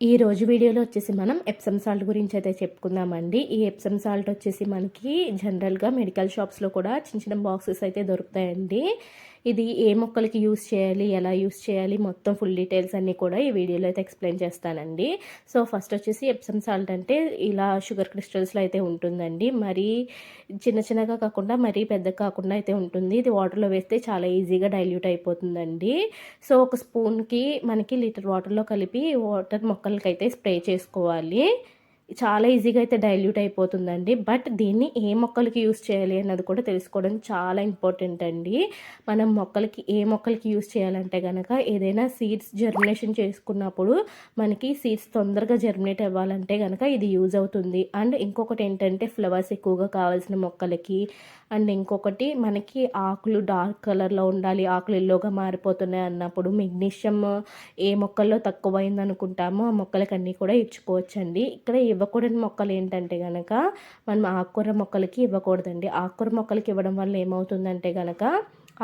ఈ రోజు వీడియోలో వచ్చేసి మనం ఎప్సమ్ సాల్ట్ గురించి అయితే చెప్పుకుందామండి. ఈ ఎప్సమ్ సాల్ట్ వచ్చేసి మనకి జనరల్గా మెడికల్ షాప్స్లో కూడా చిన్న చిన్న బాక్సెస్ అయితే దొరుకుతాయండి. ఇది ఏ మొక్కలకి యూస్ చేయాలి ఎలా యూస్ చేయాలి మొత్తం ఫుల్ డీటెయిల్స్ అన్నీ కూడా ఈ వీడియోలో అయితే ఎక్స్ప్లెయిన్ చేస్తానండి. సో ఫస్ట్ వచ్చేసి ఎప్సమ్ సాల్ట్ అంటే ఇలా షుగర్ క్రిస్టల్స్లో అయితే ఉంటుందండి. మరీ చిన్న చిన్నగా కాకుండా మరీ పెద్ద కాకుండా అయితే ఉంటుంది. ఇది వాటర్లో వేస్తే చాలా ఈజీగా డైల్యూట్ అయిపోతుందండి. సో ఒక స్పూన్కి మనకి లీటర్ వాటర్లో కలిపి వాటర్ మొక్కలకి అయితే స్ప్రే చేసుకోవాలి. చాలా ఈజీగా అయితే డైల్యూట్ అయిపోతుందండి. బట్ దీన్ని ఏ మొక్కలకి యూస్ చేయాలి అన్నది కూడా తెలుసుకోవడం చాలా ఇంపార్టెంట్ అండి. మనం మొక్కలకి ఏ మొక్కలకి యూస్ చేయాలంటే కనుక ఏదైనా సీడ్స్ జర్మినేషన్ చేసుకున్నప్పుడు మనకి సీడ్స్ తొందరగా జర్మినేట్ అవ్వాలంటే కనుక ఇది యూజ్ అవుతుంది. అండ్ ఇంకొకటి ఏంటంటే ఫ్లవర్స్ ఎక్కువగా కావాల్సిన మొక్కలకి అండ్ ఇంకొకటి మనకి ఆకులు డార్క్ కలర్లో ఉండాలి ఆకులు ఎల్లోగా మారిపోతున్నాయి అన్నప్పుడు మెగ్నీషియం ఏ మొక్కల్లో తక్కువైంది అనుకుంటామో ఆ మొక్కలకి అన్నీ కూడా ఇచ్చుకోవచ్చండి. ఇక్కడ ఇవ్వకూడని మొక్కలు ఏంటంటే కనుక మనం ఆకుకూర మొక్కలకి ఇవ్వకూడదండి. ఆకుకూర మొక్కలకి ఇవ్వడం వల్ల ఏమవుతుందంటే కనుక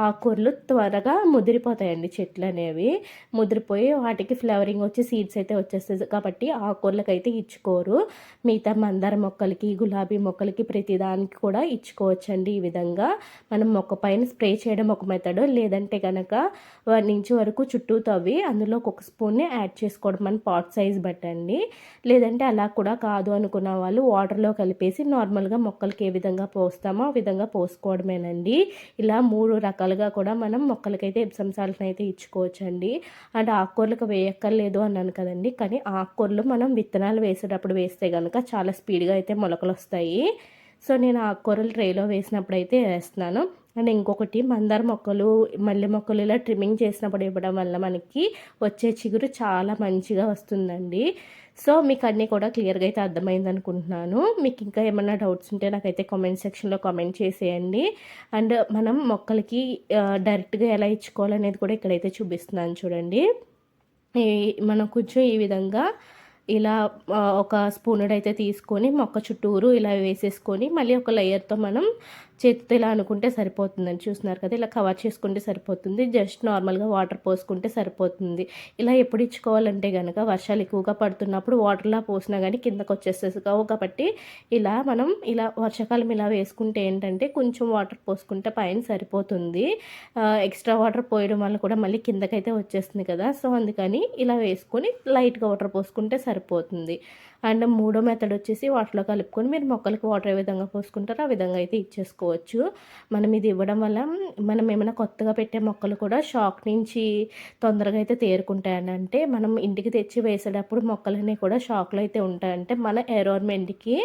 ఆకుకూరలు త్వరగా ముదిరిపోతాయండి చెట్లు అనేవి. ముదిరిపోయి వాటికి ఫ్లవరింగ్ వచ్చి సీడ్స్ అయితే వచ్చేస్తుంది కాబట్టి ఆకుకూరలకు అయితే ఇచ్చుకోరు. మిగతా మందార మొక్కలకి గులాబీ మొక్కలకి ప్రతిదానికి కూడా ఇచ్చుకోవచ్చండి ఈ విధంగా. మనం మొక్క పైన స్ప్రే చేయడం ఒక మెథడ్. లేదంటే కనుక వన్ నుంచి వరకు చుట్టూ తవ్వి అందులో ఒక స్పూన్ని యాడ్ చేసుకోవడం. మన పాట్ సైజ్ బట్టండి. లేదంటే అలా కూడా కాదు అనుకున్న వాళ్ళు వాటర్లో కలిపేసి నార్మల్గా మొక్కలకి ఏ విధంగా పోస్తామో ఆ విధంగా పోసుకోవడమేనండి. ఇలా మూడు రకాలుగా కూడా మనం మొక్కలకైతే ఎప్సమ్ సాల్ట్ని అయితే ఇచ్చుకోవచ్చండి. అండ్ ఆకుకూరలకు వేయక్కర్లేదు అన్నాను కదండి. కానీ ఆకుకూరలు మనం విత్తనాలు వేసేటప్పుడు వేస్తే కనుక చాలా స్పీడ్గా అయితే మొలకలు వస్తాయి సో నేను ఆకుకూరలు ట్రేలో వేసినప్పుడు అయితే వేస్తున్నాను. అండ్ ఇంకొకటి మందార మొక్కలు మల్లె మొక్కలు ఇలా ట్రిమ్మింగ్ చేసినప్పుడు ఇవ్వడం వల్ల మనకి వచ్చే చిగురు చాలా మంచిగా వస్తుందండి. సో మీకు అన్నీ కూడా క్లియర్గా అయితే అర్థమైంది అనుకుంటున్నాను. మీకు ఇంకా ఏమైనా డౌట్స్ ఉంటే నాకైతే కామెంట్ సెక్షన్లో కామెంట్ చేసేయండి. అండ్ మనం మొక్కలకి డైరెక్ట్గా ఎలా ఇచ్చుకోవాలనేది కూడా ఇక్కడైతే చూపిస్తున్నాను చూడండి. మనం కొంచెం ఈ విధంగా ఇలా ఒక స్పూనుడ్ అయితే తీసుకొని మొక్క చుట్టూరు ఇలా వేసేసుకొని మళ్ళీ ఒక లేయర్తో మనం చేతితో ఇలా అనుకుంటే సరిపోతుందని చూస్తున్నారు కదా ఇలా కవర్ చేసుకుంటే సరిపోతుంది. జస్ట్ నార్మల్గా వాటర్ పోసుకుంటే సరిపోతుంది. ఇలా ఎప్పుడు ఇచ్చుకోవాలంటే కనుక వర్షాలు ఎక్కువగా పడుతున్నప్పుడు వాటర్లా పోసినా కానీ కిందకు వచ్చేసేసి కాబట్టి ఇలా మనం ఇలా వర్షాకాలం ఇలా వేసుకుంటే ఏంటంటే కొంచెం వాటర్ పోసుకుంటే పైన సరిపోతుంది. ఎక్స్ట్రా వాటర్ పోయడం వల్ల కూడా మళ్ళీ కిందకైతే వచ్చేస్తుంది కదా. సో అందుకని ఇలా వేసుకొని లైట్గా వాటర్ పోసుకుంటే సరిపోతుంది. అండ్ మూడో మెథడ్ వచ్చేసి వాటర్లో కలుపుకొని మీరు మొక్కలకు వాటర్ ఏ విధంగా పోసుకుంటారో ఆ విధంగా అయితే ఇచ్చేసుకోవచ్చు. మనం ఇది ఇవ్వడం వల్ల మనం ఏమైనా కొత్తగా పెట్టే మొక్కలు కూడా షాక్ నుంచి తొందరగా అయితే తేరుకుంటాయని అంటే మనం ఇంటికి తెచ్చి వేసేటప్పుడు మొక్కలన్నీ కూడా షాక్లో అయితే ఉంటాయంటే మన ఎన్విరాన్మెంట్కి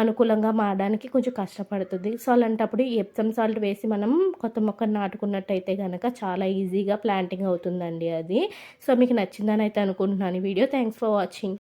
అనుకూలంగా మారడానికి కొంచెం కష్టపడుతుంది. సో అలాంటప్పుడు ఎప్సమ్ సాల్ట్ వేసి మనం కొత్త మొక్కను నాటుకున్నట్టయితే కనుక చాలా ఈజీగా ప్లాంటింగ్ అవుతుందండి అది. సో మీకు నచ్చిందని అయితే అనుకుంటున్నాను వీడియో థ్యాంక్స్ ఫర్ వాచింగ్